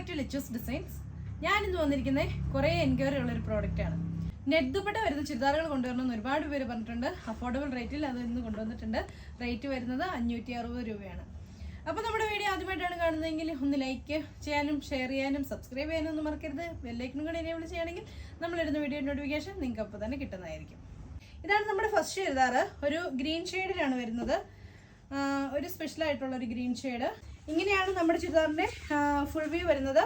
Back to Lichu's designs ഇന്ന് വന്നിരിക്കുന്നത് കുറേ എൻക്വയറി ഉള്ള ഒരു പ്രോഡക്റ്റ് ആണ്. നെറ്റ് ദുപ്പട്ട വരുന്ന ചുരിദാറുകൾ കൊണ്ടുവരണമെന്ന് ഒരുപാട് പേര് പറഞ്ഞിട്ടുണ്ട്. അഫോർഡബിൾ റേറ്റിൽ അത് ഇന്ന് കൊണ്ടുവന്നിട്ടുണ്ട്. റേറ്റ് വരുന്നത് അഞ്ഞൂറ്റി അറുപത് രൂപയാണ്. അപ്പോൾ നമ്മുടെ വീഡിയോ ആദ്യമായിട്ടാണ് കാണുന്നതെങ്കിൽ ഒന്ന് ലൈക്ക് ചെയ്യാനും ഷെയർ ചെയ്യാനും സബ്സ്ക്രൈബ് ചെയ്യാനും ഒന്നും മറക്കരുത്. ബെല്ലൈക്കനും കൂടെ എനേബിൾ ചെയ്യുകയാണെങ്കിൽ നമ്മളിടുന്ന വീഡിയോ നോട്ടിഫിക്കേഷൻ നിങ്ങൾക്ക് അപ്പോൾ തന്നെ കിട്ടുന്നതായിരിക്കും. ഇതാണ് നമ്മുടെ ഫസ്റ്റ് ചുരിദാർ ഒരു ഗ്രീൻ ഷെയ്ഡിലാണ് വരുന്നത്. ഒരു സ്പെഷ്യൽ ആയിട്ടുള്ള ഒരു ഗ്രീൻ ഷെയ്ഡ് ഇങ്ങനെയാണ് നമ്മുടെ ചുരിദാറിന്റെ ഫുൾ വ്യൂ വരുന്നത്.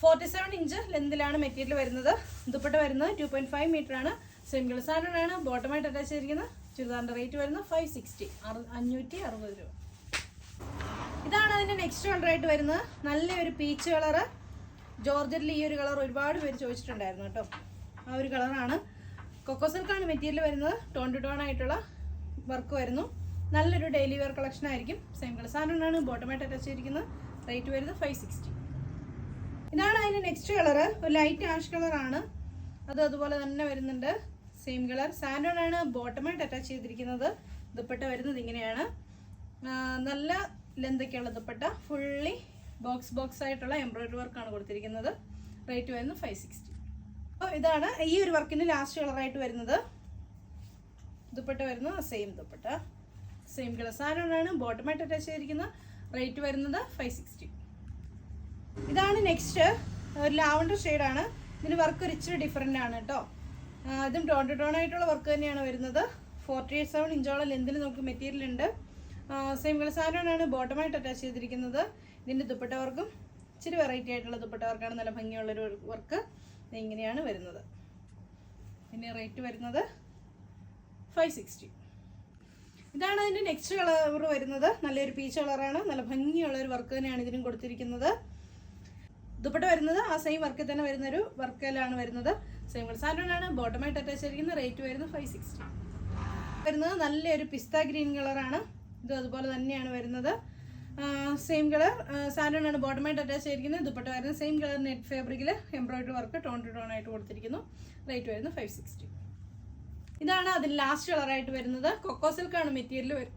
ഫോർട്ടി സെവൻ ഇഞ്ച് ലെന്തിലാണ് മെറ്റീരിയൽ വരുന്നത്. ദുപ്പട്ട വരുന്നത് ടു പോയിന്റ് ഫൈവ് മീറ്റർ ആണ് സിംഗിൾ ആണ് ബോട്ടമായിട്ട് അറ്റാച്ച് ചെയ്തിരിക്കുന്നത് ചുരിദാറിന്റെ റേറ്റ് വരുന്നത് ഫൈവ് സിക്സ്റ്റി അഞ്ഞൂറ്റി അറുപത് രൂപ. ഇതാണ് അതിന്റെ നെക്സ്റ്റ് കളർ ആയിട്ട് വരുന്നത്. നല്ലൊരു പീച്ച് കളറ് ജോർജറ്റിൽ ഈ ഒരു കളർ ഒരുപാട് പേര് ചോദിച്ചിട്ടുണ്ടായിരുന്നു കേട്ടോ. ആ ഒരു കളറാണ് കൊക്കോ സിൽക്കാണ് മെറ്റീരിയൽ വരുന്നത്. ടോൺ ടു ടോൺ ആയിട്ടുള്ള വർക്ക് വരുന്നു. നല്ലൊരു ഡെയിലി വെയർ കളക്ഷൻ ആയിരിക്കും. സെയിം കളർ സാധനമാണ് ബോട്ടമായിട്ട് അറ്റാച്ച് ചെയ്തിരിക്കുന്നത്. റേറ്റ് വരുന്നത് ഫൈവ് സിക്സ്റ്റി ഇതാണ് അതിന്റെ നെക്സ്റ്റ് കളർ ഒരു ലൈറ്റ് ആഷ് കളറാണ് അത് അതുപോലെ തന്നെ വരുന്നുണ്ട്. സെയിം കളർ സാൻഡോണാണ് ബോട്ടമായിട്ട് അറ്റാച്ച് ചെയ്തിരിക്കുന്നത്. ദുപ്പട്ട വരുന്നത് ഇങ്ങനെയാണ്. നല്ല ലെന്തൊക്കെയുള്ള ദുപ്പട്ട. ഫുള്ളി ബോക്സ് ബോക്സ് ആയിട്ടുള്ള എംബ്രോയിഡറി വർക്കാണ് കൊടുത്തിരിക്കുന്നത്. റേറ്റ് വരുന്നത് ഫൈവ് സിക്സ്റ്റി അപ്പോൾ ഇതാണ് ഈ ഒരു വർക്കിന് ലാസ്റ്റ് കളറായിട്ട് വരുന്നത്. ദുപ്പട്ട വരുന്നത് സെയിം ദുപ്പട്ട. സെയിം കളർ സാധനമാണ് ബോട്ടമായിട്ട് അറ്റാച്ച് ചെയ്തിരിക്കുന്ന റേറ്റ് വരുന്നത് ഫൈവ് സിക്സ്റ്റി ഇതാണ് നെക്സ്റ്റ് ഒരു ലാവണ്ടർ ഷെയ്ഡാണ് ഇതിന് വർക്ക് ഒരു ഇച്ചിരി ഡിഫറെന്റ് ആണ് കേട്ടോ ഇതും ടോൺ ടു ടോൺ ആയിട്ടുള്ള വർക്ക് തന്നെയാണ് വരുന്നത്. ഫോർട്ടി എയ്റ്റ് സെവൻ ഇഞ്ചോളം ലെന്തിൽ നമുക്ക് മെറ്റീരിയൽ ഉണ്ട്. സെയിം കളർ സാധനമാണ് ബോട്ടമായിട്ട് അറ്റാച്ച് ചെയ്തിരിക്കുന്നത്. ഇതിന്റെ ദുപ്പട്ട വർക്കും ഇച്ചിരി വെറൈറ്റി ആയിട്ടുള്ള ദുപ്പട്ട വർക്കാണ് നല്ല ഭംഗിയുള്ളൊരു വർക്ക് ഇങ്ങനെയാണ് വരുന്നത്. പിന്നെ റേറ്റ് വരുന്നത് ഫൈവ് സിക്സ്റ്റി ഇതാണ് അതിന്റെ നെക്സ്റ്റ് കളർ വരുന്നത്. നല്ലൊരു പീച്ച് കളറാണ് നല്ല ഭംഗിയുള്ള ഒരു വർക്ക് തന്നെയാണ് ഇതിനും കൊടുത്തിരിക്കുന്നത്. ദുപ്പട്ട വരുന്നത് ആ സെയിം വർക്കിൽ തന്നെ വരുന്ന ഒരു വർക്കിലാണ് വരുന്നത്. സെയിം കളർ സാധനമാണ് ബോട്ടമായിട്ട് അറ്റാച്ച് ചെയ്തിരിക്കുന്ന റേറ്റ് വരുന്നത് ഫൈവ് സിക്സ്റ്റി വരുന്നത് നല്ലൊരു പിസ്ത ഗ്രീൻ കളറാണ് ഇത് അതുപോലെ തന്നെയാണ് വരുന്നത്. സെയിം കളർ സാധനമാണ് ബോട്ടമായിട്ട് അറ്റാച്ച് ചെയ്തിരിക്കുന്നത്. ദുപ്പട്ട വരുന്നത് സെയിം കളർ നെറ്റ് ഫാബ്രിക്കിൽ embroidery work tone to tone ആയിട്ട് കൊടുത്തിരിക്കുന്നു. റേറ്റ് വരുന്നത് ഫൈവ് സിക്സ്റ്റി ഇതാണ് അതിൽ ലാസ്റ്റ് കളറായിട്ട് വരുന്നത്. കൊക്കോ സിൽക്കാണ് മെറ്റീരിയൽ വരും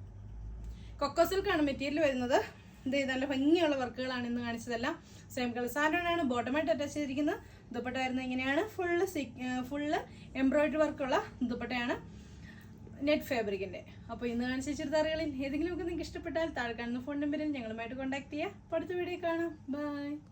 കൊക്കോ സിൽക്കാണ് മെറ്റീരിയൽ വരുന്നത്. ഇത് നല്ല ഭംഗിയുള്ള വർക്കുകളാണ് ഇന്ന് കാണിച്ചതെല്ലാം. സെയിം കളർ സാധനമാണ് ബോട്ടമായിട്ട് അറ്റാച്ച് ചെയ്തിരിക്കുന്നത്. ദുപ്പട്ട വരുന്നത് ഇങ്ങനെയാണ്. ഫുള്ള് ഫുള്ള് എംബ്രോയിഡറി വർക്കുള്ള ദുപ്പട്ടയാണ്. നെറ്റ് ഫാബ്രിക്കിന്റെ അപ്പോൾ ഇന്ന് കാണിച്ച ചുരിദാറുകളിൽ ഏതെങ്കിലുമൊക്കെ നിങ്ങൾക്ക് ഇഷ്ടപ്പെട്ടാൽ താഴെ കാണുന്ന ഫോൺ നമ്പറിൽ ഞങ്ങളുമായിട്ട് കോൺടാക്ട് ചെയ്യുക അടുത്ത വീഡിയോ കാണാം. ബൈ